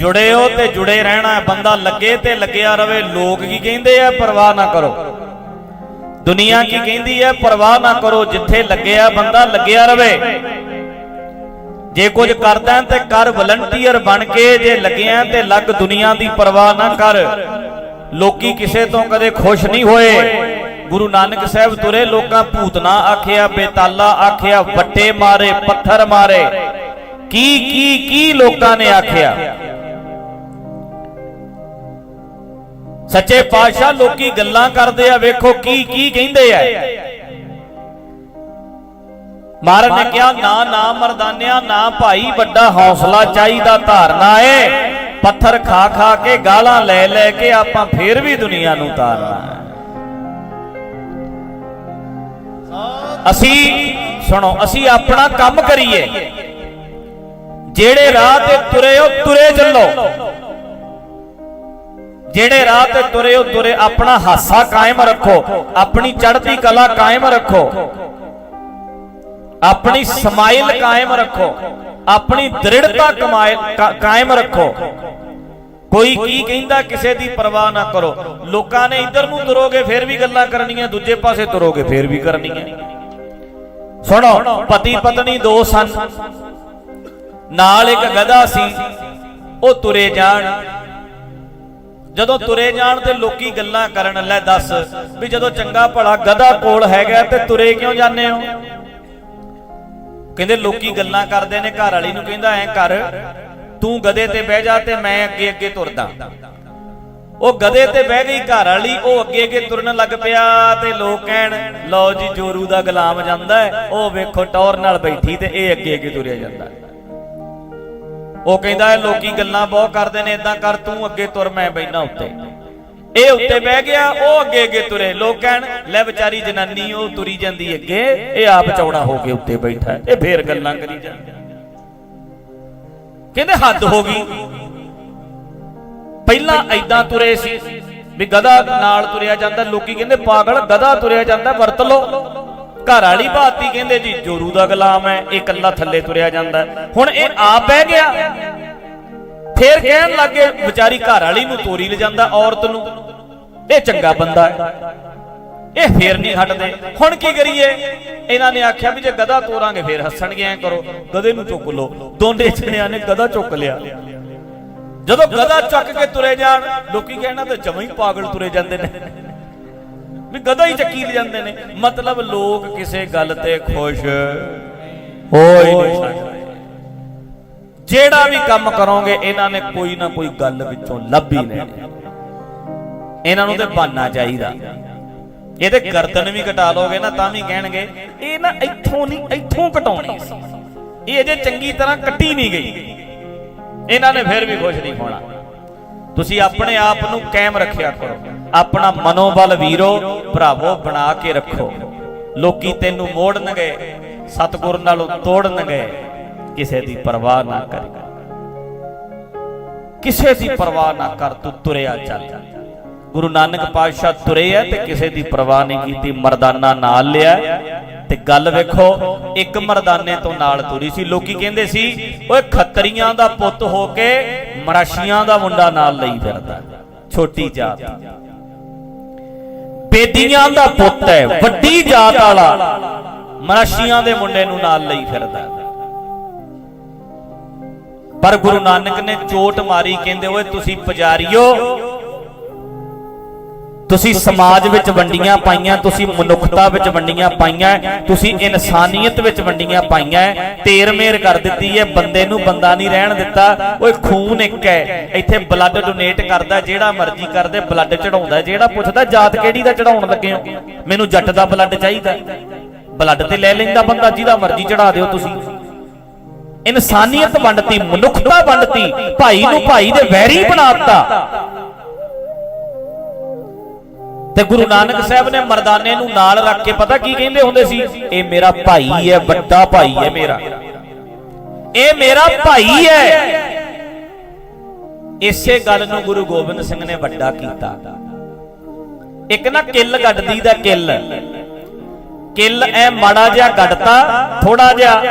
ਜੁੜੇ ਹੋ ਤੇ ਜੁੜੇ ਰਹਿਣਾ ਹੈ। ਬੰਦਾ ਲੱਗੇ ਤੇ ਲੱਗਿਆ ਰਵੇ। ਲੋਕ ਕੀ ਕਹਿੰਦੇ ਆ? ਪਰਵਾਹ ਨਾ ਕਰੋ। ਦੁਨੀਆ ਕੀ ਕਹਿੰਦੀ ਹੈ? ਪਰਵਾਹ ਨਾ ਕਰੋ। ਜਿੱਥੇ ਲੱਗਿਆ ਬੰਦਾ ਲੱਗਿਆ ਰਵੇ। ਜੇ ਕੁਝ ਕਰਦਾ ਤੇ ਕਰ। ਵਲੰਟੀਅਰ ਬਣ ਕੇ ਜੇ ਲੱਗਿਆ ਤੇ ਲੱਗ ਦੁਨੀਆ ਦੀ ਪਰਵਾਹ ਨਾ ਕਰ। ਲੋਕੀ ਕਿਸੇ ਤੋਂ ਕਦੇ ਖੁਸ਼ ਨਹੀਂ ਹੋਏ। ਗੁਰੂ ਨਾਨਕ ਸਾਹਿਬ ਤੁਰੇ। ਲੋਕਾਂ ਭੂਤਨਾ ਆਖਿਆ, ਬੇਤਾਲਾ ਆਖਿਆ, ਵੱਟੇ ਮਾਰੇ, ਪੱਥਰ ਮਾਰੇ। ਕੀ ਕੀ ਕੀ ਲੋਕਾਂ ਨੇ ਆਖਿਆ? ਸੱਚੇ ਪਾਤਸ਼ਾਹ ਲੋਕੀ ਗੱਲਾਂ ਕਰਦੇ ਆ, ਵੇਖੋ ਕੀ ਕੀ ਕਹਿੰਦੇ ਆ। ਮਹਾਰਾਜ ਨੇ ਕਿਹਾ, ਨਾ ਨਾ ਮਰਦਾਨਿਆ, ਨਾ ਭਾਈ, ਵੱਡਾ ਹੌਸਲਾ ਚਾਹੀਦਾ, ਧਾਰਨਾ ਏ। ਪੱਥਰ ਖਾ ਖਾ ਕੇ ਗਾਲਾਂ ਲੈ ਲੈ ਕੇ ਆਪਾਂ ਫੇਰ ਵੀ ਦੁਨੀਆ ਨੂੰ ਤਾਰਨਾ ਹੈ। ਅਸੀਂ, ਸੁਣੋ, ਅਸੀਂ ਆਪਣਾ ਕੰਮ ਕਰੀਏ। ਜਿਹੜੇ ਰਾਹ ਤੇ ਤੁਰੇ ਹੋ, ਤੁਰੇ ਚੱਲੋ। ਜਿਹੜੇ ਰਾਹ ਤੇ ਤੁਰੇ ਹੋ ਤੁਰੇ, ਆਪਣਾ ਹਾਸਾ ਕਾਇਮ ਰੱਖੋ, ਆਪਣੀ ਚੜ੍ਹਦੀ ਕਲਾ ਕਾਇਮ ਰੱਖੋ। ਆਪਣੀ ਸਮਾਈਲ ਕਾਇਮ ਰੱਖੋ, ਆਪਣੀ ਦ੍ਰਿੜਤਾ ਕਾਇਮ ਰੱਖੋ। ਕੋਈ ਕੀ ਕਹਿੰਦਾ ਕਿਸੇ ਦੀ ਪਰਵਾਹ ਨਾ ਕਰੋ। ਲੋਕਾਂ ਨੇ ਇੱਧਰ ਨੂੰ ਤੁਰੋਗੇ, ਫਿਰ ਵੀ ਗੱਲਾਂ ਕਰਨੀਆਂ, ਦੂਜੇ ਪਾਸੇ ਤੁਰੋਗੇ, ਫਿਰ ਵੀ ਕਰਨੀਆਂ। ਸੁਣੋ, ਪਤੀ ਪਤਨੀ ਦੋ ਸਨ। ਨਾਲ ਇੱਕ ਗਧਾ ਸੀ, ਉਹ ਤੁਰੇ ਜਾਣ। ਜਦੋਂ ਤੁਰੇ ਜਾਣ ਤੇ ਲੋਕੀ ਗੱਲਾਂ ਕਰਨ, ਲੈ ਦੱਸ ਵੀ ਜਦੋਂ ਚੰਗਾ ਭਲਾ ਗਧਾ ਕੋਲ ਹੈਗਾ ਤੇ ਤੁਰੇ ਕਿਉਂ ਜਾਂਦੇ ਹੋ? ਕਹਿੰਦੇ ਲੋਕੀ ਗੱਲਾਂ ਕਰਦੇ ਨੇ, ਘਰ ਵਾਲੀ ਨੂੰ ਕਹਿੰਦਾ ਐ ਕਰ, ਤੂੰ ਗਧੇ ਤੇ ਬਹਿ ਜਾ ਤੇ ਮੈਂ ਅੱਗੇ ਅੱਗੇ ਤੁਰਦਾ। ਉਹ ਗਧੇ ਤੇ ਬਹਿ ਗਈ, ਘਰ ਵਾਲੀ ਉਹ ਅੱਗੇ ਅੱਗੇ ਤੁਰਨ ਲੱਗ ਪਿਆ ਤੇ ਲੋਕ ਕਹਿਣ, ਲਓ ਜੀ ਜੋਰੂ ਦਾ ਗੁਲਾਮ ਜਾਂਦਾ ਉਹ ਵੇਖੋ ਟੌਰ ਨਾਲ ਬੈਠੀ ਤੇ ਇਹ ਅੱਗੇ ਅੱਗੇ ਤੁਰਿਆ ਜਾਂਦਾ ਉਹ ਕਹਿੰਦਾ ਇਹ ਲੋਕੀ ਗੱਲਾਂ ਬਹੁਤ ਕਰਦੇ ਨੇ ਇਦਾਂ ਕਰ, ਤੂੰ ਅੱਗੇ ਤੁਰ, ਮੈਂ ਬੈਠਾ ਉੱਤੇ। ਇਹ ਉੱਤੇ ਬਹਿ ਗਿਆ, ਉਹ ਅੱਗੇ ਅੱਗੇ ਤੁਰੇ। ਲੋਕ ਕਹਿਣ, ਲੈ ਵਿਚਾਰੀ ਜਨਾਨੀ, ਉਹ ਤੁਰੀ ਜਾਂਦੀ ਅੱਗੇ, ਇਹ ਆਪ ਚੌੜਾ ਹੋ ਕੇ ਉੱਤੇ ਬੈਠਾ ਇਹ ਫੇਰ ਗੱਲਾਂ ਕਰੀ ਜਾਂਦਾ। ਕਹਿੰਦੇ ਹੱਦ ਹੋ ਗਈ। ਪਹਿਲਾਂ ਐਦਾਂ ਤੁਰੇ ਸੀ ਵੀ ਗਧਾ ਨਾਲ ਤੁਰਿਆ ਜਾਂਦਾ, ਲੋਕੀ ਕਹਿੰਦੇ ਪਾਗਲ, ਗਧਾ ਤੁਰਿਆ ਜਾਂਦਾ, ਵਰਤ ਲੋ ਘਰ ਵਾਲੀ ਬਾਤੀ ਕਹਿੰਦੇ ਜੀ, ਜੋਰੂ ਦਾ ਗੁਲਾਮ ਹੈ, ਇਹ ਇਕੱਲਾ ਥੱਲੇ ਤੁਰਿਆ ਜਾਂਦਾ ਹੁਣ ਇਹ ਆਪ ਬਹਿ ਗਿਆ। ਫੇਰ ਕਹਿਣ ਲੱਗੇ ਵਿਚਾਰੀ ਘਰ ਵਾਲੀ ਨੂੰ ਤੋਰੀ ਲਿਜਾਂਦਾ ਔਰਤ ਨੂੰ। ਇਹ ਚੰਗਾ ਬੰਦਾ ਹੈ। ਇਹ ਫੇਰ ਨਹੀਂ ਹਟਦੇ। ਹੁਣ ਕੀ ਕਰੀਏ? ਇਹਨਾਂ ਨੇ ਆਖਿਆ ਵੀ ਜੇ ਗਧਾ ਤੋਰਾਂਗੇ, ਫੇਰ ਹੱਸਣਗੇ, ਐ ਕਰੋ। ਗਧੇ ਨੂੰ ਚੁੱਕ ਲਓ। ਦੋਨੇ ਜਣਿਆਂ ਨੇ ਗਧਾ ਚੁੱਕ ਲਿਆ। ਜਦੋਂ ਗਧਾ ਚੱਕ ਕੇ ਤੁਰੇ ਜਾਣ, ਲੋਕੀ ਕਹਿਣਾ ਤਾਂ ਜਮਾਂ ਹੀ ਪਾਗਲ ਤੁਰੇ ਜਾਂਦੇ ਨੇ। ਵੀ ਗਧਾ ਹੀ ਚੱਕੀ ਲੈ ਜਾਂਦੇ ਨੇ। ਮਤਲਬ ਲੋਕ ਕਿਸੇ ਗੱਲ ਤੇ ਖੁਸ਼ ਹੋ ਹੀ ਨਹੀਂ ਸਕਦੇ। ਜਿਹੜਾ ਵੀ ਕੰਮ ਕਰੋਗੇ ਇਹਨਾਂ ਨੇ ਕੋਈ ਨਾ ਕੋਈ ਗੱਲ ਵਿੱਚੋਂ ਲੱਭ ਲੈਣੀ। ਇਹਨਾਂ ਨੂੰ ਤੇ ਬਹਾਨਾ ਚਾਹੀਦਾ। ਇਹਦੇ ਗਰਦਨ ਵੀ ਕਟਾ ਲੋਗੇ ਨਾ ਤਾਂ ਵੀ ਕਹਿਣਗੇ ਇਹ ਨਾ ਇੱਥੋਂ ਨਹੀਂ ਇੱਥੋਂ ਕਟਾਉਣੀ ਸੀ ਇਹ ਅਜੇ ਚੰਗੀ ਤਰ੍ਹਾਂ ਕੱਟੀ ਨਹੀਂ ਗਈ। ਇਹਨਾਂ ਨੇ ਫਿਰ ਵੀ ਖੁਸ਼ ਨਹੀਂ ਹੋਣਾ। ਤੁਸੀਂ ਆਪਣੇ ਆਪ ਨੂੰ ਕਾਇਮ ਰੱਖਿਆ ਕਰੋ। ਆਪਣਾ ਮਨੋਬਲ ਵੀਰੋ, ਭਰਾਵੋ, ਬਣਾ ਕੇ ਰੱਖੋ। ਲੋਕੀ ਤੈਨੂੰ ਮੋੜਨਗੇ, ਸਤਗੁਰ ਨਾਲੋਂ ਤੋੜਨਗੇ। ਕਿਸੇ ਦੀ ਪਰਵਾਹ ਨਾ ਕਰ। ਕਿਸੇ ਦੀ ਪਰਵਾਹ ਨਾ ਕਰ, ਤੂੰ ਤੁਰਿਆ ਚੱਲ। ਗੁਰੂ ਨਾਨਕ ਪਾਤਸ਼ਾਹ ਤੁਰੇ ਆ ਤੇ ਕਿਸੇ ਦੀ ਪਰਵਾਹ ਨਹੀਂ ਕੀਤੀ, ਮਰਦਾਨਾ ਨਾਲ ਲਿਆ। ਤੇ ਗੱਲ ਵੇਖੋ, ਇੱਕ ਮਰਦਾਨੇ ਤੋਂ ਨਾਲ ਤੁਰੀ ਸੀ। ਲੋਕੀ ਕਹਿੰਦੇ ਸੀ, ਓਏ ਖੱਤਰੀਆਂ ਦਾ ਪੁੱਤ ਹੋ ਕੇ ਮਰਾਸ਼ੀਆਂ ਦਾ ਮੁੰਡਾ ਨਾਲ ਲਈ ਫਿਰਦਾ। ਛੋਟੀ ਜਾਤ। ਬੇਦੀਆਂ ਦਾ ਪੁੱਤ ਹੈ ਵੱਡੀ ਜਾਤ ਵਾਲਾ। ਮਰਾਸ਼ੀਆਂ ਦੇ ਮੁੰਡੇ ਨੂੰ ਨਾਲ ਲਈ ਫਿਰਦਾ ਪਰ ਗੁਰੂ ਨਾਨਕ ਨੇ ਚੋਟ ਮਾਰੀ ਕਹਿੰਦੇ ਓਏ ਤੁਸੀਂ ਪੁਜਾਰੀਓ ਤੁਸੀਂ ਸਮਾਜ ਵਿੱਚ ਵੰਡੀਆਂ ਪਾਈਆਂ ਤੁਸੀਂ ਮਨੁੱਖਤਾ ਵਿੱਚ ਵੰਡੀਆਂ ਪਾਈਆਂ ਤੁਸੀਂ ਇਨਸਾਨੀਅਤ ਵਿੱਚ ਵੰਡੀਆਂ ਪਾਈਆਂ। ਤੇਰ ਮੇਰ ਕਰ ਦਿੱਤੀ ਹੈ ਬੰਦੇ ਨੂੰ ਬੰਦਾ ਨਹੀਂ ਰਹਿਣ ਦਿੱਤਾ। ਓਏ ਖੂਨ ਇੱਕ ਹੈ। ਇੱਥੇ ਬਲੱਡ ਡੋਨੇਟ ਕਰਦਾ ਜਿਹੜਾ ਮਰਜ਼ੀ ਕਰਦੇ ਬਲੱਡ ਚੜਾਉਂਦਾ ਜਿਹੜਾ ਪੁੱਛਦਾ ਜਾਤ ਕਿਹੜੀ ਦਾ ਚੜਾਉਣ ਲੱਗੇ ਹੋ? ਮੈਨੂੰ ਜੱਟ ਦਾ ਬਲੱਡ ਚਾਹੀਦਾ। ਬਲੱਡ ਤੇ ਲੈ ਲੈਂਦਾ ਬੰਦਾ ਜਿਹਦਾ ਮਰਜ਼ੀ ਚੜਾ ਦਿਓ ਤੁਸੀਂ। ਇਨਸਾਨੀਅਤ ਵੰਡਤੀ ਮਨੁੱਖਤਾ ਵੰਡਤੀ ਭਾਈ ਨੂੰ ਭਾਈ ਦੇ ਵੈਰੀ ਬਣਾਤਾ ਤੇ ਗੁਰੂ ਨਾਨਕ ਸਾਹਿਬ ਨੇ ਮਰਦਾਨੇ ਨੂੰ ਨਾਲ ਰੱਖ ਕੇ ਪਤਾ ਕੀ ਕਹਿੰਦੇ ਹੁੰਦੇ ਸੀ? ਇਹ ਮੇਰਾ ਭਾਈ ਹੈ, ਵੱਡਾ ਭਾਈ ਹੈ ਮੇਰਾ। ਇਹ ਮੇਰਾ ਭਾਈ ਹੈ। ਇਸੇ ਗੱਲ ਨੂੰ ਗੁਰੂ ਗੋਬਿੰਦ ਸਿੰਘ ਨੇ ਵੱਡਾ ਕੀਤਾ। ਇੱਕ ਨਾ ਕਿੱਲ ਗੱਡਦੀ ਦਾ ਕਿੱਲ। ਕਿੱਲ ਐ ਮਾੜਾ ਜਿਹਾ ਗੱਡਤਾ ਥੋੜਾ ਜਿਹਾ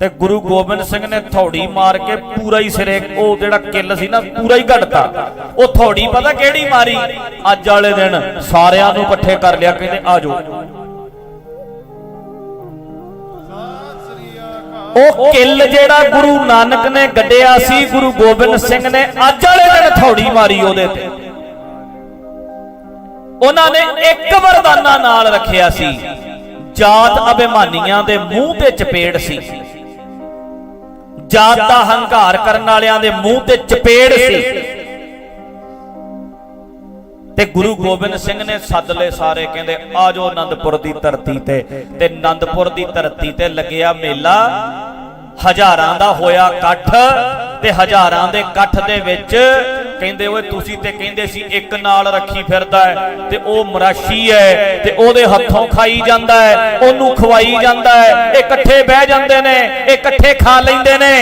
ਤੇ ਗੁਰੂ ਗੋਬਿੰਦ ਸਿੰਘ ਨੇ ਥੌੜੀ ਮਾਰ ਕੇ ਪੂਰਾ ਹੀ ਸਿਰੇ, ਉਹ ਜਿਹੜਾ ਕਿੱਲ ਸੀ ਨਾ, ਪੂਰਾ ਹੀ ਘੜਤਾ ਉਹ ਥੌੜੀ ਪਤਾ ਕਿਹੜੀ ਮਾਰੀ? ਅੱਜ ਵਾਲੇ ਦਿਨ ਸਾਰਿਆਂ ਨੂੰ ਇਕੱਠੇ ਕਰ ਲਿਆ, ਕਹਿੰਦੇ ਆ ਜਾਓ। ਉਹ ਕਿੱਲ ਜਿਹੜਾ ਗੁਰੂ ਨਾਨਕ ਨੇ ਗੱਡਿਆ ਸੀ, ਗੁਰੂ ਗੋਬਿੰਦ ਸਿੰਘ ਨੇ ਅੱਜ ਵਾਲੇ ਦਿਨ ਥੌੜੀ ਮਾਰੀ ਉਹਦੇ ਤੇ। ਉਹਨਾਂ ਨੇ ਇੱਕ ਵਰਦਾਨਾ ਨਾਲ ਰੱਖਿਆ ਸੀ। ਜਾਤ ਅਭਿਮਾਨੀਆਂ ਦੇ ਮੂੰਹ ਤੇ ਚਪੇੜ ਸੀ। ਜਾਤ ਦਾ ਹੰਕਾਰ ਕਰਨ ਵਾਲਿਆਂ ਦੇ ਮੂੰਹ ਤੇ ਚਪੇੜ ਸੀ। ਤੇ ਗੁਰੂ ਗੋਬਿੰਦ ਸਿੰਘ ਨੇ ਸੱਦ ਲਏ ਸਾਰੇ ਕਹਿੰਦੇ, ਆ ਜਾਓ ਆਨੰਦਪੁਰ ਦੀ ਧਰਤੀ ਤੇ। ਤੇ ਆਨੰਦਪੁਰ ਦੀ ਧਰਤੀ ਤੇ ਲੱਗਿਆ ਮੇਲਾ। ਹਜ਼ਾਰਾਂ ਦਾ ਹੋਇਆ ਇਕੱਠ ਤੇ ਹਜ਼ਾਰਾਂ ਦੇ ਇਕੱਠ ਦੇ ਵਿੱਚ ਕਹਿੰਦੇ ਓਏ ਤੁਸੀਂ ਤੇ ਕਹਿੰਦੇ ਸੀ ਇੱਕ ਨਾਲ ਰੱਖੀ ਫਿਰਦਾ ਹੈ ਤੇ ਉਹ ਮਰਾਸ਼ੀ ਹੈ ਤੇ ਉਹਦੇ ਹੱਥੋਂ ਖਾਈ ਜਾਂਦਾ ਹੈ, ਉਹਨੂੰ ਖਵਾਈ ਜਾਂਦਾ ਹੈ, ਇਹ ਇਕੱਠੇ ਬਹਿ ਜਾਂਦੇ ਨੇ, ਇਹ ਇਕੱਠੇ ਖਾ ਲੈਂਦੇ ਨੇ।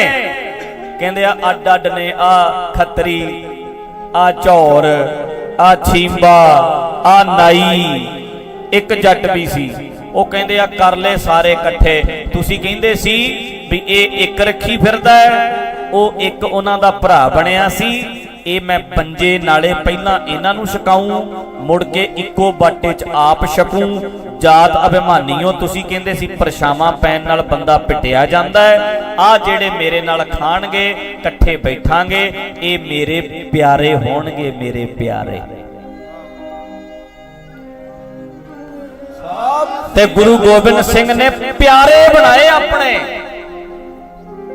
ਕਹਿੰਦੇ ਆ, ਅੱਡ ਅੱਡ ਨੇ, ਆ ਖੱਤਰੀ, ਆ ਝੌਰ ਆ ਛੀਂਬਾ ਆ ਨਾਈ, ਇੱਕ ਜੱਟ ਵੀ ਸੀ। ਉਹ ਕਹਿੰਦੇ ਆ, ਕਰ ਲੈ ਸਾਰੇ ਇਕੱਠੇ। ਤੁਸੀਂ ਕਹਿੰਦੇ ਸੀ ਵੀ ਇਹ ਇੱਕ ਰੱਖੀ ਫਿਰਦਾ ਹੈ, ਉਹ ਇੱਕ ਉਹਨਾਂ ਦਾ ਭਰਾ ਬਣਿਆ ਸੀ ਇਹ ਮੈਂ ਪੰਜੇ ਨਾਲੇ ਪਹਿਲਾਂ ਇਹਨਾਂ ਨੂੰ ਛਕਾਉਂ ਮੁੜ ਕੇ ਇੱਕੋ ਬਾਟੇ 'ਚ ਆਪ ਛਕੂੰ ਜਾਤ ਅਭਿਮਾਨੀਓ, ਤੁਸੀਂ ਕਹਿੰਦੇ ਸੀ ਪਰਛਾਵਾਂ ਪੈਣ ਨਾਲ ਬੰਦਾ ਪਿਟਿਆ ਜਾਂਦਾ ਹੈ। ਆ ਜਿਹੜੇ ਮੇਰੇ ਨਾਲ ਖਾਣਗੇ, ਇਕੱਠੇ ਬੈਠਾਂਗੇ, ਇਹ ਮੇਰੇ ਪਿਆਰੇ ਹੋਣਗੇ, ਮੇਰੇ ਪਿਆਰੇ। ਤੇ ਗੁਰੂ ਗੋਬਿੰਦ ਸਿੰਘ ਨੇ ਪਿਆਰੇ ਬਣਾਏ ਆਪਣੇ।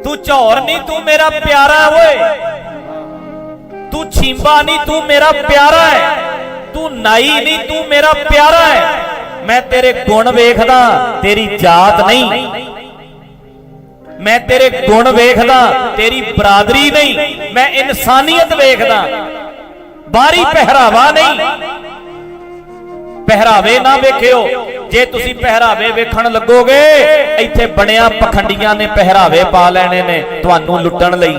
ਤੂੰ ਝੌਰ ਨਹੀਂ ਤੂੰ ਮੇਰਾ ਪਿਆਰਾ ਓਏ। ਤੂੰ ਛੀਂਬਾ ਨਹੀਂ ਤੂੰ ਮੇਰਾ ਪਿਆਰਾ ਹੈ ਤੂੰ ਨਾਈ ਨਹੀਂ ਤੂੰ ਮੇਰਾ ਪਿਆਰਾ ਹੈ ਮੈਂ ਤੇਰੇ ਗੁਣ ਵੇਖਦਾ ਤੇਰੀ ਜਾਤ ਨਹੀਂ ਮੈਂ ਤੇਰੇ ਗੁਣ ਵੇਖਦਾ ਤੇਰੀ ਬਰਾਦਰੀ ਨਹੀਂ ਮੈਂ ਇਨਸਾਨੀਅਤ ਵੇਖਦਾ ਬਾਹਰੀ ਪਹਿਰਾਵਾ ਨਹੀਂ ਪਹਿਰਾਵੇ ਨਾ ਵੇਖਿਓ ਜੇ ਤੁਸੀਂ ਪਹਿਰਾਵੇ ਵੇਖਣ ਲੱਗੋਗੇ ਇੱਥੇ ਬਣਿਆ ਪਖੰਡੀਆਂ ਨੇ ਪਹਿਰਾਵੇ ਪਾ ਲੈਣੇ ਨੇ ਤੁਹਾਨੂੰ ਲੁੱਟਣ ਲਈ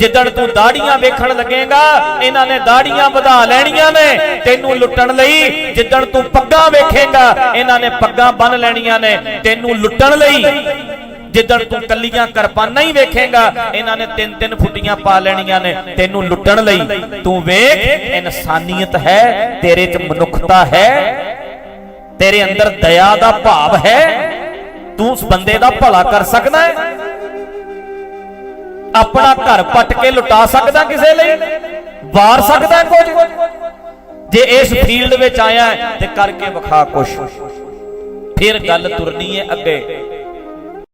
ਜਿੱਦਣ ਤੂੰ ਦਾੜੀਆਂ ਵੇਖਣ ਲੱਗੇਗਾ, ਇਹਨਾਂ ਨੇ ਦਾੜੀਆਂ ਵਧਾ ਲੈਣੀਆਂ ਨੇ, ਤੈਨੂੰ ਲੁੱਟਣ ਲਈ ਜਿੱਦਣ ਤੂੰ ਪੱਗਾਂ ਵੇਖੇਗਾ, ਇਹਨਾਂ ਨੇ ਪੱਗਾਂ ਬੰਨ ਲੈਣੀਆਂ ਨੇ, ਤੈਨੂੰ ਲੁੱਟਣ ਲਈ। ਜਿੱਦਣ ਤੂੰ ਕੱਲੀਆਂ ਕਿਰਪਾਨਾਂ ਹੀ ਵੇਖੇਗਾ, ਇਹਨਾਂ ਨੇ ਤਿੰਨ ਤਿੰਨ ਫੁੱਟੀਆਂ ਪਾ ਲੈਣੀਆਂ ਨੇ, ਤੈਨੂੰ ਲੁੱਟਣ ਲਈ। ਤੂੰ ਵੇਖ, ਇਨਸਾਨੀਅਤ ਹੈ, ਤੇਰੇ 'ਚ ਮਨੁੱਖਤਾ ਹੈ, ਤੇਰੇ ਅੰਦਰ ਦਇਆ ਦਾ ਭਾਵ ਹੈ, ਤੂੰ ਉਸ ਬੰਦੇ ਦਾ ਭਲਾ ਕਰ ਸਕਦਾ ਹੈ। ਆਪਣਾ ਘਰ ਪੱਟ ਕੇ ਲੁਟਾ ਸਕਦਾ ਕਿਸੇ ਲਈ? ਵਾਰ ਸਕਦਾ ਕੁਝ? ਜੇ ਇਸ ਫੀਲਡ ਵਿੱਚ ਆਇਆ ਤੇ ਕਰਕੇ ਵਿਖਾ ਕੁਛ। ਫਿਰ ਗੱਲ ਤੁਰਨੀ ਹੈ ਅੱਗੇ।